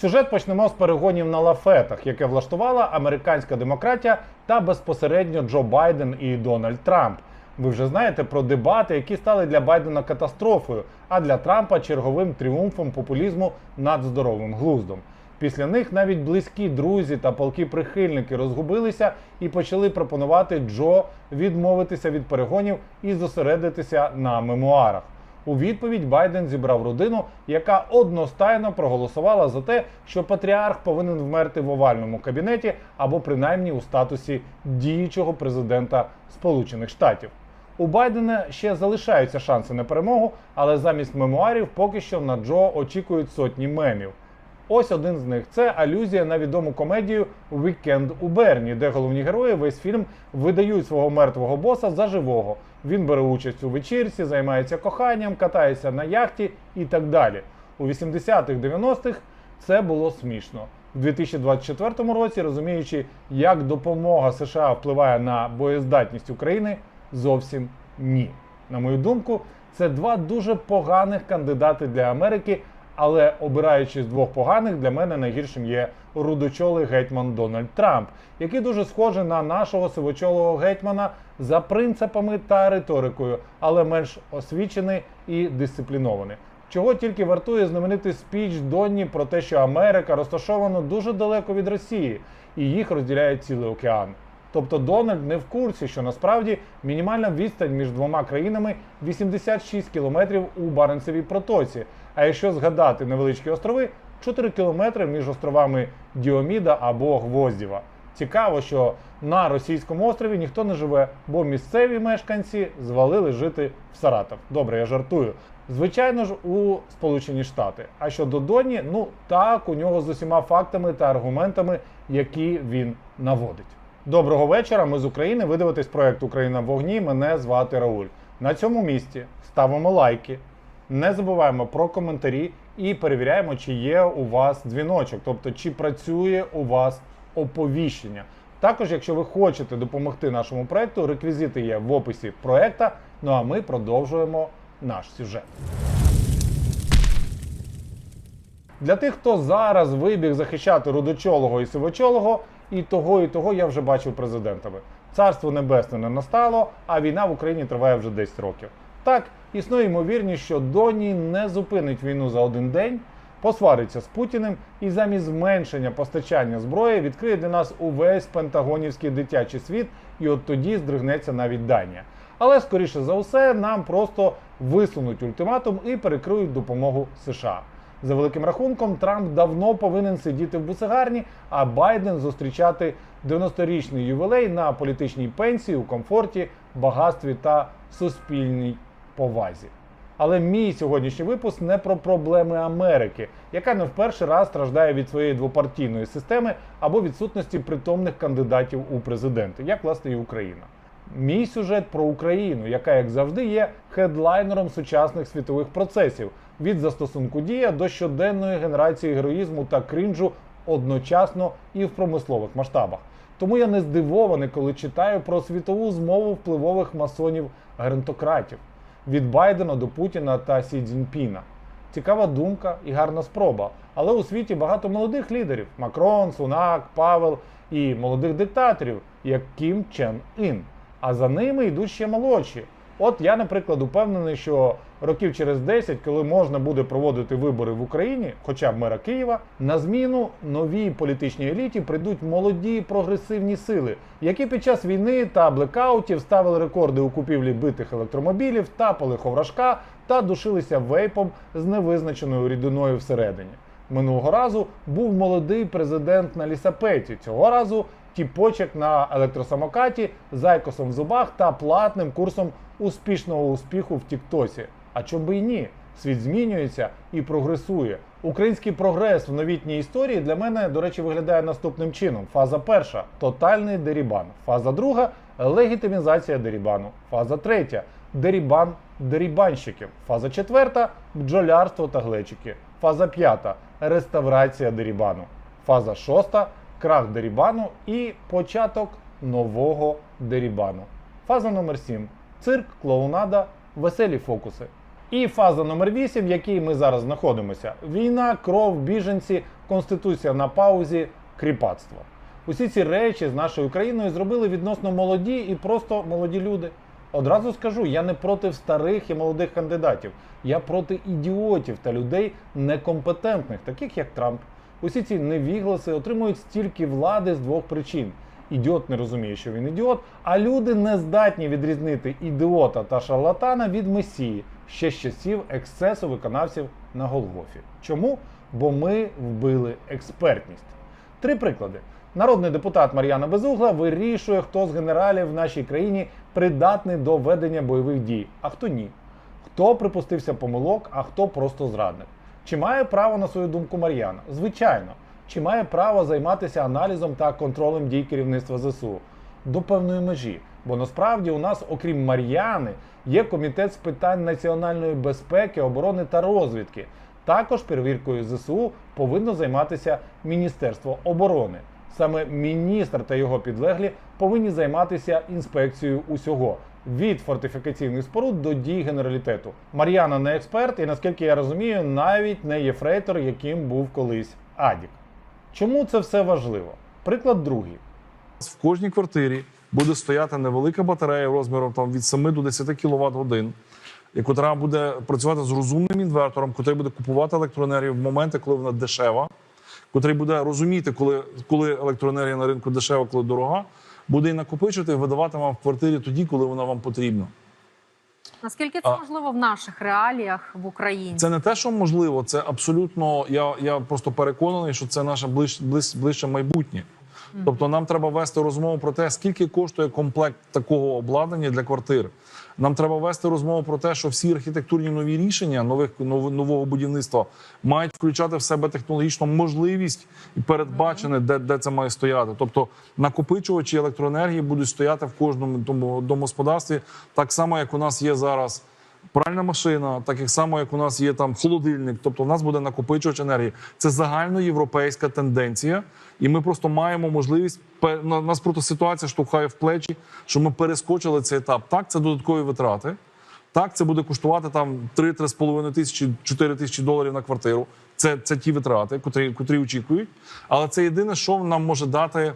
Сюжет почнемо з перегонів на лафетах, яке влаштувала американська демократія та безпосередньо Джо Байден і Дональд Трамп. Ви вже знаєте про дебати, які стали для Байдена катастрофою, а для Трампа черговим тріумфом популізму над здоровим глуздом. Після них навіть близькі друзі та полки прихильники розгубилися і почали пропонувати Джо відмовитися від перегонів і зосередитися на мемуарах. У відповідь Байден зібрав родину, яка одностайно проголосувала за те, що патріарх повинен вмерти в овальному кабінеті або принаймні у статусі діючого президента Сполучених Штатів. У Байдена ще залишаються шанси на перемогу, але замість мемуарів поки що на Джо очікують сотні мемів. Ось один з них це алюзія на відому комедію Вікенд у Берні, де головні герої весь фільм видають свого мертвого боса за живого. Він бере участь у вечірці, займається коханням, катається на яхті і так далі. У 80-х, 90-х це було смішно. У 2024 році, розуміючи, як допомога США впливає на боєздатність України, зовсім ні. На мою думку, це два дуже поганих кандидати для Америки. Але обираючи з двох поганих, для мене найгіршим є рудочолий гетьман Дональд Трамп, який дуже схожий на нашого сивочолого гетьмана за принципами та риторикою, але менш освічений і дисциплінований. Чого тільки вартує знаменитий спіч Донні про те, що Америка розташована дуже далеко від Росії, і їх розділяє цілий океан. Тобто Дональд не в курсі, що насправді мінімальна відстань між двома країнами 86 кілометрів у Баренцевій протоці. А якщо згадати невеличкі острови, 4 кілометри між островами Діоміда або Гвоздєва. Цікаво, що на російському острові ніхто не живе, бо місцеві мешканці звалили жити в Саратов. Добре, я жартую. Звичайно ж, у Сполучені Штати. А щодо Доні, ну так, у нього з усіма фактами та аргументами, які він наводить. Доброго вечора. Ми з України. Ви дивитесь проект Україна в вогні. Мене звати Рауль. На цьому місці ставимо лайки. Не забуваємо про коментарі і перевіряємо, чи є у вас дзвіночок, тобто чи працює у вас оповіщення. Також, якщо ви хочете допомогти нашому проекту, реквізити є в описі проекта. Ну а ми продовжуємо наш сюжет. Для тих, хто зараз вибіг захищати рудочолого і сивочолого, і того, і того я вже бачив президентами. Царство небесне не настало, а війна в Україні триває вже 10 років. Так, існує ймовірність, що Доні не зупинить війну за один день, посвариться з Путіним і замість зменшення постачання зброї відкриє для нас увесь пентагонівський дитячий світ, і от тоді здригнеться навіть Данія. Але скоріше за все нам просто висунуть ультиматум і перекриють допомогу США. За великим рахунком, Трамп давно повинен сидіти в буцегарні, а Байден зустрічати 90-річний ювілей на політичній пенсії у комфорті, багатстві та суспільній повазі. Але мій сьогоднішній випуск не про проблеми Америки, яка не в перший раз страждає від своєї двопартійної системи або відсутності притомних кандидатів у президенти, як власне і Україна. Мій сюжет про Україну, яка, як завжди, є хедлайнером сучасних світових процесів від застосунку дія до щоденної генерації героїзму та крінжу одночасно і в промислових масштабах. Тому я не здивований, коли читаю про світову змову впливових масонів грантократів від Байдена до Путіна та Сі Цзіньпіна. Цікава думка і гарна спроба. Але у світі багато молодих лідерів: Макрон, Сунак, Павел і молодих диктаторів, як Кім Чен Ін. А за ними йдуть ще молодші. От я, наприклад, упевнений, що років через 10, коли можна буде проводити вибори в Україні, хоча б мера Києва, на зміну новій політичній еліті прийдуть молоді прогресивні сили, які під час війни та блекаутів ставили рекорди у купівлі битих електромобілів, тапали ховрашка та душилися вейпом з невизначеною рідиною всередині. Минулого разу був молодий президент на лісапеті. Цього разу тіпочок на електросамокаті з айкосом в зубах та платним курсом успішного успіху в Тіктосі. А чом би й ні? Світ змінюється і прогресує. Український прогрес в новітній історії для мене, до речі, виглядає наступним чином: фаза перша тотальний дерібан. Фаза друга легітимізація дерібану. Фаза третя дерібан дерібанщиків. Фаза четверта бджолярство та глечики. Фаза п'ята реставрація дерібану. Фаза шоста крах дерібану і початок нового дерібану. Фаза номер 7 цирк, клоунада, веселі фокуси. І фаза номер 8, в якій ми зараз знаходимося: війна, кров, біженці, конституція на паузі, кріпацтво. Усі ці речі з нашою країною зробили відносно молоді і просто молоді люди. Одразу скажу, я не проти старих і молодих кандидатів. Я проти ідіотів та людей некомпетентних, таких як Трамп. Усі ці невігласи отримують стільки влади з двох причин. Ідіот не розуміє, що він ідіот, а люди не здатні відрізнити ідіота та шарлатана від месії ще з часів ексцесу виконавців на Голгофі. Чому? Бо ми вбили експертність. Три приклади. Народний депутат Мар'яна Безугла вирішує, хто з генералів в нашій країні придатний до ведення бойових дій, а хто ні. Хто припустився помилок, а хто просто зрадник. Чи має право на свою думку Мар'яна? Звичайно. Чи має право займатися аналізом та контролем дій керівництва ЗСУ? До певної межі. Бо насправді у нас, окрім Мар'яни, є комітет з питань національної безпеки, оборони та розвідки. Також перевіркою ЗСУ повинно займатися Міністерство оборони. Саме міністр та його підлеглі повинні займатися інспекцією усього від фортифікаційних споруд до дій генералітету. Мар'яна не експерт, і наскільки я розумію, навіть не єфрейтор, яким був колись Адік. Чому це все важливо? Приклад другий. В кожній квартирі буде стояти невелика батарея розміром там, від 7 до 10 кВт годин, яка буде працювати з розумним інвертором, який буде купувати електроенергію в моменти, коли вона дешева, який буде розуміти, коли, коли електроенергія на ринку дешева, коли дорога, буде і накопичувати і видавати вам в квартирі тоді, коли вона вам потрібна. Наскільки це А- можливо в наших реаліях в Україні? Це не те, що можливо, це абсолютно. Я, я просто переконаний, що це наше ближ, ближ, ближче майбутнє. Тобто нам треба вести розмову про те, скільки коштує комплект такого обладнання для квартир. Нам треба вести розмову про те, що всі архітектурні нові рішення нових нов- нового будівництва мають включати в себе технологічну можливість і передбачене, де, де це має стояти. Тобто накопичувачі електроенергії будуть стояти в кожному тому домогосподарстві, так само як у нас є зараз пральна машина, так як само, як у нас є там холодильник, тобто в нас буде накопичувач енергії. Це загальноєвропейська тенденція, і ми просто маємо можливість нас просто ситуація штовхає в плечі, що ми перескочили цей етап. Так, це додаткові витрати. Так, це буде коштувати там 3-3,5 тисячі, 4 тисячі доларів на квартиру. Це, це ті витрати, котрі, котрі очікують. Але це єдине, що нам може дати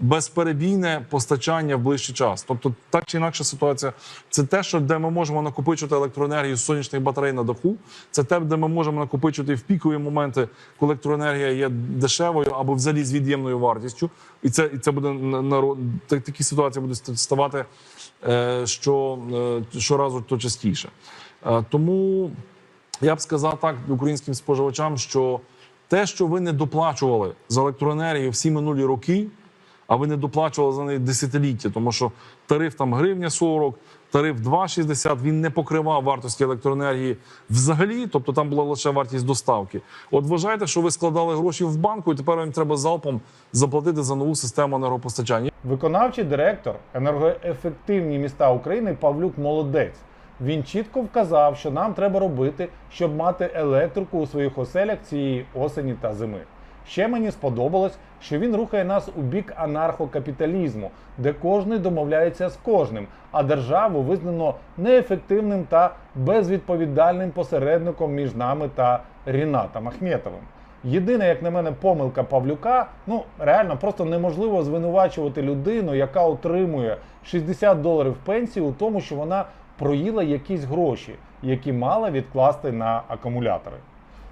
безперебійне постачання в ближчий час. Тобто, так чи інакша ситуація, це те, що де ми можемо накопичувати електроенергію з сонячних батарей на даху. Це те, де ми можемо накопичувати в пікові моменти, коли електроенергія є дешевою або взагалі з від'ємною вартістю. І це, і це буде на, так- такі ситуації будуть ставати е, що, е, щоразу то частіше. Е, тому я б сказав так українським споживачам, що те, що ви не доплачували за електроенергію всі минулі роки, а ви не доплачували за неї десятиліття, тому що тариф там гривня 40, тариф 2,60, він не покривав вартості електроенергії взагалі, тобто там була лише вартість доставки. От вважайте, що ви складали гроші в банку, і тепер вам треба залпом заплатити за нову систему енергопостачання. Виконавчий директор енергоефективні міста України Павлюк Молодець. Він чітко вказав, що нам треба робити, щоб мати електрику у своїх оселях цієї осені та зими. Ще мені сподобалось, що він рухає нас у бік анархокапіталізму, де кожний домовляється з кожним, а державу визнано неефективним та безвідповідальним посередником між нами та Рінатом Ахметовим. Єдина, як на мене, помилка Павлюка, ну реально просто неможливо звинувачувати людину, яка отримує 60 доларів пенсії у тому, що вона проїла якісь гроші, які мала відкласти на акумулятори.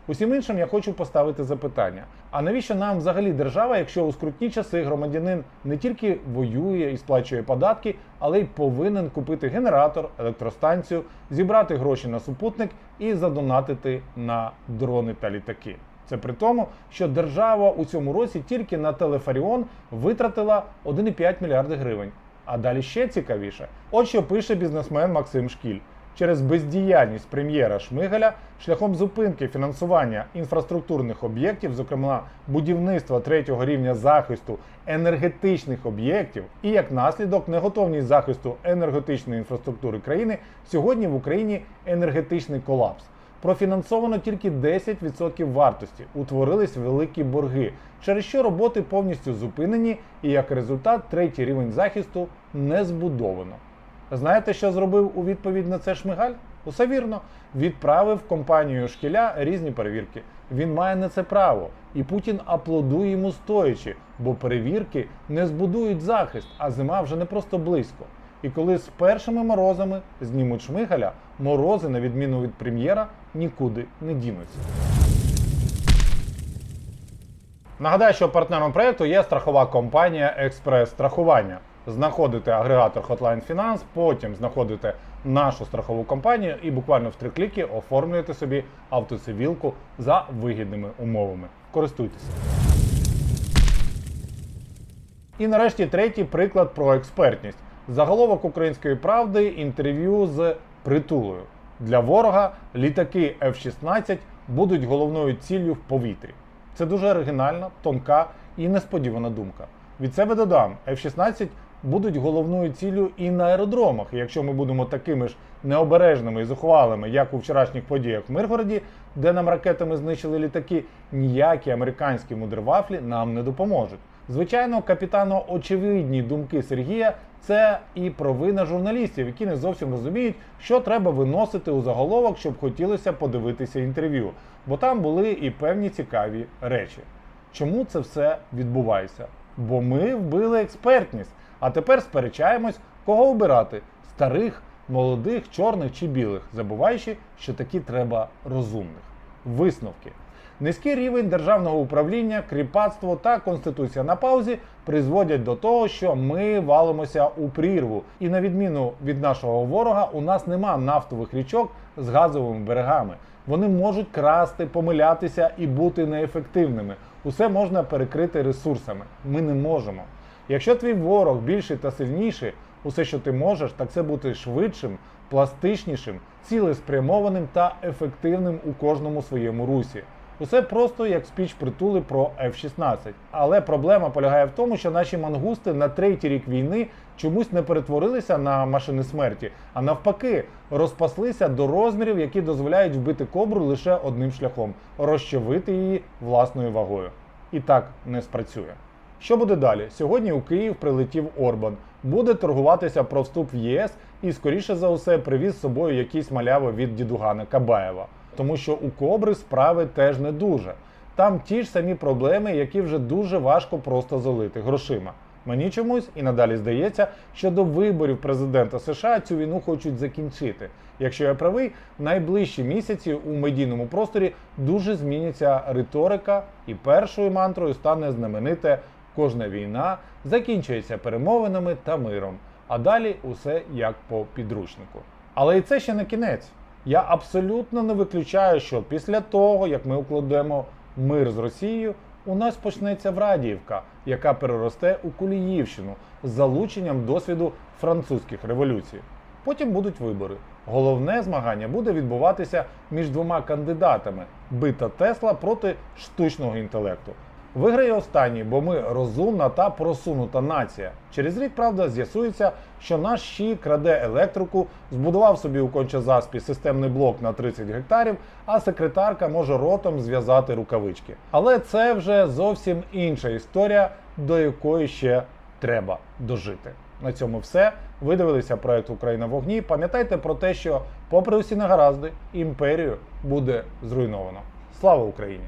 Усім іншим я хочу поставити запитання: а навіщо нам взагалі держава, якщо у скрутні часи громадянин не тільки воює і сплачує податки, але й повинен купити генератор, електростанцію, зібрати гроші на супутник і задонатити на дрони та літаки? Це при тому, що держава у цьому році тільки на телефаріон витратила 1,5 мільярди гривень. А далі ще цікавіше. От що пише бізнесмен Максим Шкіль. Через бездіяльність прем'єра Шмигаля шляхом зупинки фінансування інфраструктурних об'єктів, зокрема будівництва третього рівня захисту енергетичних об'єктів, і як наслідок неготовність захисту енергетичної інфраструктури країни, сьогодні в Україні енергетичний колапс. Профінансовано тільки 10% вартості, утворились великі борги, через що роботи повністю зупинені, і як результат третій рівень захисту не збудовано. Знаєте, що зробив у відповідь на це Шмигаль? Усе вірно. Відправив компанію шкіля різні перевірки. Він має на це право. І Путін аплодує йому стоячи, бо перевірки не збудують захист, а зима вже не просто близько. І коли з першими морозами знімуть шмигаля, морози, на відміну від прем'єра, нікуди не дінуться. Нагадаю, що партнером проекту є страхова компанія Експрес Страхування. Знаходите агрегатор Hotline Finance, потім знаходите нашу страхову компанію і буквально в три кліки оформлюєте собі автоцивілку за вигідними умовами. Користуйтеся. І нарешті третій приклад про експертність. Заголовок української правди інтерв'ю з притулою. Для ворога літаки F-16 будуть головною ціллю в повітрі. Це дуже оригінальна, тонка і несподівана думка. Від себе додам, F-16 будуть головною ціллю і на аеродромах. І якщо ми будемо такими ж необережними і зухвалими, як у вчорашніх подіях в Миргороді, де нам ракетами знищили літаки, ніякі американські мудервафлі нам не допоможуть. Звичайно, капітано очевидні думки Сергія це і провина журналістів, які не зовсім розуміють, що треба виносити у заголовок, щоб хотілося подивитися інтерв'ю. Бо там були і певні цікаві речі. Чому це все відбувається? Бо ми вбили експертність, а тепер сперечаємось, кого обирати старих, молодих, чорних чи білих, забуваючи, що такі треба розумних. Висновки. Низький рівень державного управління, кріпацтво та конституція на паузі призводять до того, що ми валимося у прірву. І на відміну від нашого ворога, у нас нема нафтових річок з газовими берегами. Вони можуть красти, помилятися і бути неефективними. Усе можна перекрити ресурсами. Ми не можемо. Якщо твій ворог більший та сильніший, усе, що ти можеш, так це бути швидшим, пластичнішим, цілеспрямованим та ефективним у кожному своєму русі. Усе просто як спіч притули про F-16. Але проблема полягає в тому, що наші мангусти на третій рік війни чомусь не перетворилися на машини смерті, а навпаки, розпаслися до розмірів, які дозволяють вбити кобру лише одним шляхом розчавити її власною вагою. І так не спрацює. Що буде далі? Сьогодні у Київ прилетів Орбан, буде торгуватися про вступ в ЄС і, скоріше за усе, привіз з собою якісь маляви від дідугана Кабаєва. Тому що у Кобри справи теж не дуже. Там ті ж самі проблеми, які вже дуже важко просто залити грошима. Мені чомусь і надалі здається, що до виборів президента США цю війну хочуть закінчити. Якщо я правий, в найближчі місяці у медійному просторі дуже зміниться риторика, і першою мантрою стане знамените кожна війна закінчується перемовинами та миром. А далі усе як по підручнику. Але і це ще не кінець. Я абсолютно не виключаю, що після того, як ми укладемо мир з Росією, у нас почнеться Врадіївка, яка переросте у Куліївщину з залученням досвіду французьких революцій. Потім будуть вибори. Головне змагання буде відбуватися між двома кандидатами: бита Тесла проти штучного інтелекту. Виграє останній, бо ми розумна та просунута нація. Через рік, правда, з'ясується, що наш Щі краде електрику, збудував собі у Кончазаспі системний блок на 30 гектарів, а секретарка може ротом зв'язати рукавички. Але це вже зовсім інша історія, до якої ще треба дожити. На цьому все. Ви дивилися проект Україна вогні. Пам'ятайте про те, що, попри усі негаразди, імперію буде зруйновано. Слава Україні!